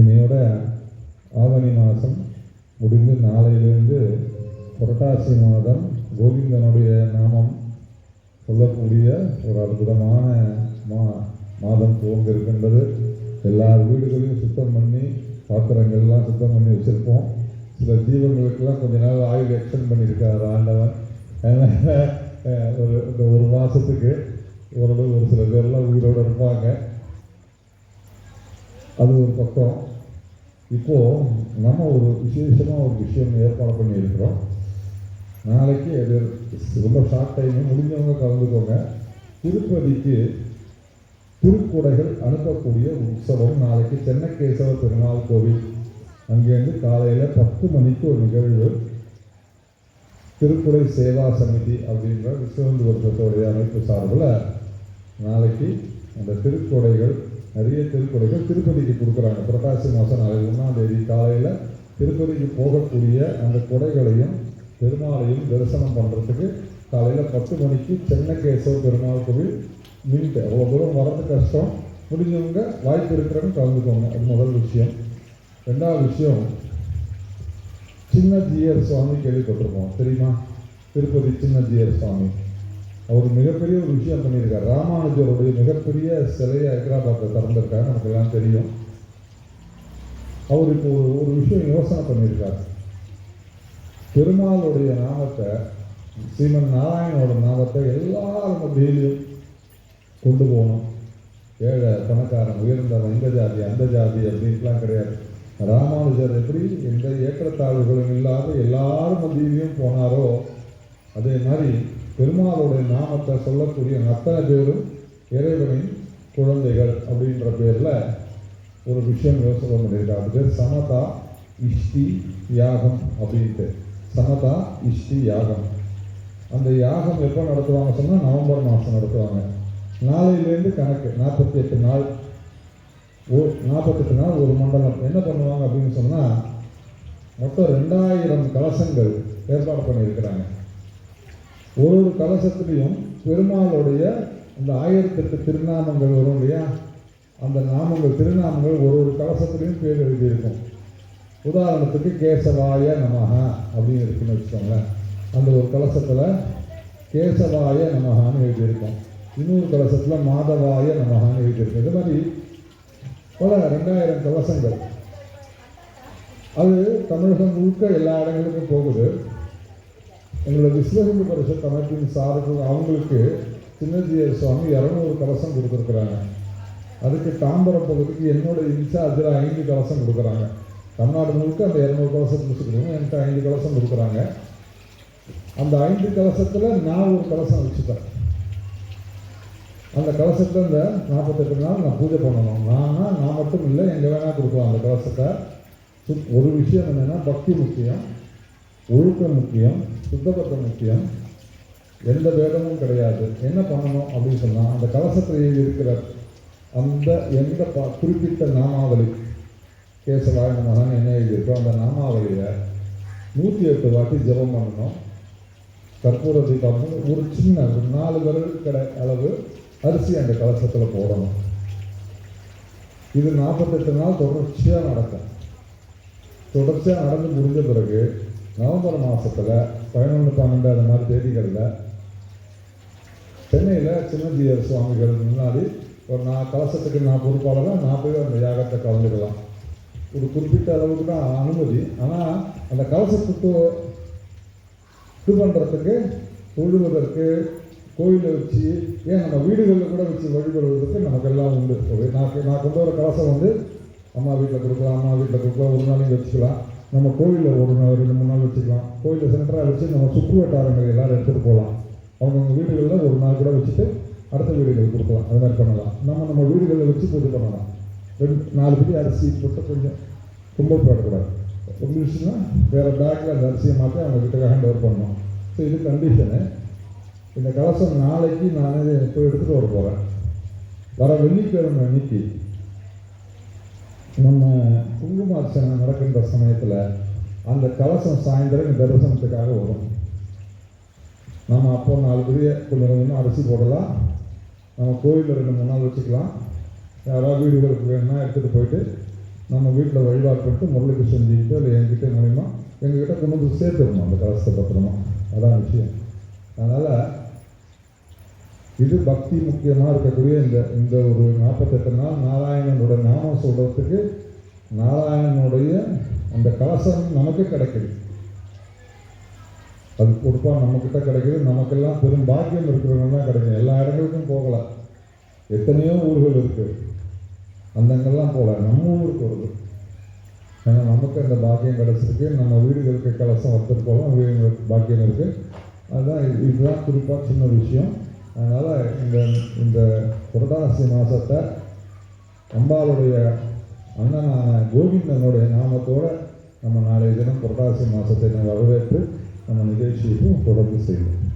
இன்னையோட ஆவணி மாதம் முடிந்து நாளையிலிருந்து புரட்டாசி மாதம் கோவிந்தனுடைய நாமம் சொல்லக்கூடிய ஒரு அற்புதமான மா மாதம் துவங்க இருக்கின்றது எல்லா வீடுகளையும் சுத்தம் பண்ணி பாத்திரங்கள்லாம் சுத்தம் பண்ணி வச்சுருப்போம். சில ஜீவங்களுக்கெல்லாம் கொஞ்ச நாள் ஆயுள் எக்ஸ்டெண்ட் பண்ணியிருக்காரு ஆண்டவன் ஒரு இந்த ஒரு மாதத்துக்கு ஓரளவு ஒரு சில பேர்லாம் உயிரோடு இருப்பாங்க. அது ஒரு பக்கம். இப்போ நம்ம ஒரு விசேஷமாக ஒரு விஷயம் ஏற்பாடு பண்ணியிருக்கிறோம். நாளைக்கு அது ரொம்ப ஷார்ட் டைமு முடிஞ்சவங்க கலந்துக்கோங்க. திருப்பதிக்கு திருக்குடைகள் அனுப்பக்கூடிய உற்சவம் நாளைக்கு சென்னக்கேசவ திருநாள் கோவில். அங்கேருந்து காலையில் பத்து மணிக்கு ஒரு நிகழ்வு. திருக்குறை சேவா சமிதி அப்படின்ற விஸ்வந்து வருஷத்தோடைய அமைப்பு சார்பில் நாளைக்கு அந்த திருக்குடைகள் நிறைய திருக்குறைகள் திருப்பதிக்கு கொடுக்குறாங்க. புரட்டாசி மாதம் நாளை ஒன்றாம் தேதி காலையில் திருப்பதிக்கு போகக்கூடிய அந்த குடைகளையும் பெருமாளையும் தரிசனம் பண்ணுறதுக்கு காலையில் பத்து மணிக்கு சென்னகேசவ பெருமாள் கோவில் மீன்ட்டு அவ்வளோ தூரம் வரது கஷ்டம். முடிஞ்சவங்க வாய்ப்பு இருக்கிறவங்க கலந்துக்கோங்க. அது முதல் விஷயம். ரெண்டாவது விஷயம் சின்ன ஜிஆர் சுவாமி கேள்விப்பட்டிருப்போம். தெரியுமா? திருப்பதி சின்ன ஜிஆர் சுவாமி. அவர் மிகப்பெரிய ஒரு விஷயம் பண்ணியிருக்கார். ராமானுஜருடைய மிகப்பெரிய சிலையை ஹைதராபாத்தில் திறந்திருக்காரு. நமக்கு எல்லாம் தெரியும். அவர் இப்போ ஒரு ஒரு விஷயம் யோசனை பண்ணியிருக்கார். பெருமாளுடைய நாமத்தை ஸ்ரீமன் நாராயணோட நாமத்தை எல்லாரும் டெய்லியும் கொண்டு போகணும். ஏழை பணக்காரன் உயர்ந்தவன் இந்த ஜாதி அந்த ஜாதி அப்படின்ட்டுலாம் கிடையாது. ராமானுஜர் எப்படி எந்த ஏற்றத்தாழ்வுகளும் இல்லாத எல்லாரும் மத்தியிலையும் போனாரோ அதே மாதிரி பெருமாளுடைய நாமத்தை சொல்லக்கூடிய அத்தனை பேரும் இறைவனின் குழந்தைகள் அப்படின்ற பேரில் ஒரு விஷயம் யோசனை பண்ணியிருக்காரு. அது பேர் சமதா இஷ்டி யாகம் அப்படின்ட்டு. சமதா இஷ்டி யாகம். அந்த யாகம் எப்போ நடத்துவாங்க சொன்னால் நவம்பர் மாதம் நடத்துவாங்க. நாளையிலேருந்து கணக்கு நாற்பத்தி எட்டு நாள். ஓ நாற்பத்தெட்டு நாள் ஒரு மண்டலம். என்ன பண்ணுவாங்க அப்படின்னு சொன்னால் மொத்தம் ரெண்டாயிரம் கலசங்கள் ஏற்பாடு பண்ணியிருக்கிறாங்க. ஒரு ஒரு கலசத்துலேயும் பெருமாளுடைய அந்த ஆயிரத்தெட்டு திருநாமங்கள் வரும் இல்லையா? அந்த நாமங்கள் திருநாமங்கள் ஒரு ஒரு கலசத்துலேயும் பேர் எழுதியிருக்கும். உதாரணத்துக்கு கேசவாய நமக அப்படின்னு இருக்குன்னு வச்சுக்கோங்களேன். அந்த ஒரு கலசத்தில் கேசவாய நமகான்னு எழுதியிருக்கோம். இன்னொரு கலசத்தில் மாதவாய நமகான்னு எழுதியிருக்கோம். இது மாதிரி பல ரெண்டாயிரம் கலசங்கள். அது தமிழகம் முழுக்க எல்லா இடங்களுக்கும் போகுது. எங்களோட விஸ்வஹிந்து பரிசத் அமைப்பின் சார்பில் அவங்களுக்கு சின்னஜியர் சுவாமி இரநூறு கலசம் கொடுத்துருக்குறாங்க. அதுக்கு தாம்பரம் பகுதிக்கு என்னோட இன்சார்ஜில் ஐந்து கலசம் கொடுக்குறாங்க. தமிழ்நாடு முழுக்க அந்த இரநூறு கலசம் முடிச்சுக்கணும் என்கிட்ட ஐந்து கலசம் கொடுக்குறாங்க. அந்த ஐந்து கலசத்தில் நான் ஒரு கலசம் வச்சுப்பேன். அந்த கலசத்தில் இந்த நாற்பத்தெட்டு நாள் நான் பூஜை பண்ணணும். நானா நான் மட்டும் இல்லை எங்கே வேணால் கொடுக்கலாம் அந்த கலசத்தை. ஒரு விஷயம் என்னென்னா பக்தி முக்கியம். ஒழுக்கம் முக்கியம் சுத்தபத்தம் முக்கியம். எந்த வேதமும் கிடையாது. என்ன பண்ணணும் அப்படின்னு சொன்னால் அந்த கலசத்தில் இருக்கிற அந்த எந்த ப குறிப்பிட்ட நாமாவளி கேசவாய மகன் என்ன எழுதியிருக்கோ அந்த நாமாவளியை நூற்றி எட்டு வாட்டி ஜெபம் பண்ணணும். கற்பூர தீபம் ஒரு சின்ன ஒரு நாலு விரல் கடை அளவு அரிசி அந்த கலசத்தில் போடணும். இது நாற்பத்தெட்டு நாள் தொடர்ச்சியாக நடக்கும். தொடர்ச்சியாக நடந்து முடிஞ்ச பிறகு நவம்பர் மாதத்தில் பதினொன்று பன்னெண்டு அந்த மாதிரி தேதிகளில் சென்னையில் சின்னஜியர் சுவாமிகள் முன்னாடி ஒரு நான் கலசத்துக்கு நான் பொறுப்பாளராக நான் போய் அந்த யாகத்தை கலந்துக்கலாம். ஒரு குறிப்பிட்ட அளவுக்கு தான் அனுமதி. ஆனால் அந்த கலசத்துக்கு இது பண்ணுறதுக்கு தொழுவதற்கு கோயிலை வச்சு ஏன் நம்ம வீடுகளில் கூட வச்சு வழிபடுவதற்கு நமக்கெல்லாம் உண்டு. நான் நான் கொண்டு வர கலசம் வந்து அம்மா வீட்டில் கொடுக்கலாம் அம்மா வீட்டில் கொடுக்கலாம் ஒரு நாளைக்கு வச்சுக்கலாம். நம்ம கோயிலில் ஒரு நாள் ரெண்டு மூணு நாள் வச்சுக்கலாம். கோயிலில் சென்டராக வச்சு நம்ம சுற்று வட்டாரங்கள் எல்லோரும் எடுத்துகிட்டு போகலாம். அவங்கவுங்க வீடுகளில் ஒரு நாள் கூட வச்சுட்டு அடுத்த வீடுகளுக்கு கொடுக்கலாம். அது மாதிரி பண்ணலாம். நம்ம நம்ம வீடுகளில் வச்சு பூஜை பண்ணலாம். ரெண்டு நாலு படி அரிசி போட்டு கொஞ்சம் கும்பல் போடக்கூடாது. ஒரு விஷயம்னா வேறு பேக்கில் அந்த அரிசியை மாற்றி அவங்க கிட்ட ஹேண்ட் ஓவர் பண்ணணும். ஸோ இது கண்டிஷனு இந்த கலசம் நாளைக்கு நான் போய் எடுத்துகிட்டு வர போகிறேன் வர வெள்ளிக்கிழமை அன்னைக்கு நம்ம குங்குமார்ச்சனை நடக்கின்ற சமயத்தில் அந்த கலசம் சாயந்தரம் தரிசனத்துக்காக வரும். நம்ம அப்போ நாலு பெரிய கொஞ்சம் அரிசி போடலாம். நம்ம கோயிலில் ரெண்டு மூணு நாள் வச்சுக்கலாம். யாராவது வீடுகளுக்கு வேணும்னா எடுத்துகிட்டு போயிட்டு நம்ம வீட்டில் வழிபாடு பண்ணிட்டு முரளிக்கு செஞ்சுக்கிட்டு இல்லை என்கிட்ட மூலிமா எங்ககிட்ட கொண்டு வந்து சேர்த்துடணும் அந்த கலசத்தை பத்திரமா. அதான் விஷயம். அதனால் இது பக்தி முக்கியமாக இருக்கக்கூடிய இந்த இந்த ஒரு நாற்பத்தெட்டு நாள் நாராயணனோட நாமம் சொல்கிறதுக்கு நாராயணனுடைய அந்த கலசம் நமக்கு கிடைக்குது. அது கொடுப்பா நம்மக்கிட்ட கிடைக்குது. நமக்கெல்லாம் பெரும் பாக்கியம் இருக்கிறவங்க தான் கிடைக்கும் எல்லா இடங்களுக்கும் போகலாம். எத்தனையோ ஊர்கள் இருக்குது அந்தங்கள்லாம் போகல. நம்ம ஊருக்கு வருது. ஏன்னா நமக்கு அந்த பாக்கியம் கிடச்சிருக்கு. நம்ம வீடுகளுக்கு கலசம் எடுத்துகிட்டு போகலாம். வீடுகளுக்கு பாக்கியம் இருக்குது அதுதான் இது- இதுதான் குறிப்பாக சின்ன விஷயம். அதனால் இந்த இந்த புரட்டாசி மாதத்தை அம்பாளுடைய அண்ணனான கோவிந்தனுடைய நாமத்தோடு நம்ம நாளைய தினம் புரட்டாசி மாதத்தை நம்ம வரவேற்று நம்ம நிகழ்ச்சியையும் தொடர்ந்து செய்வோம்.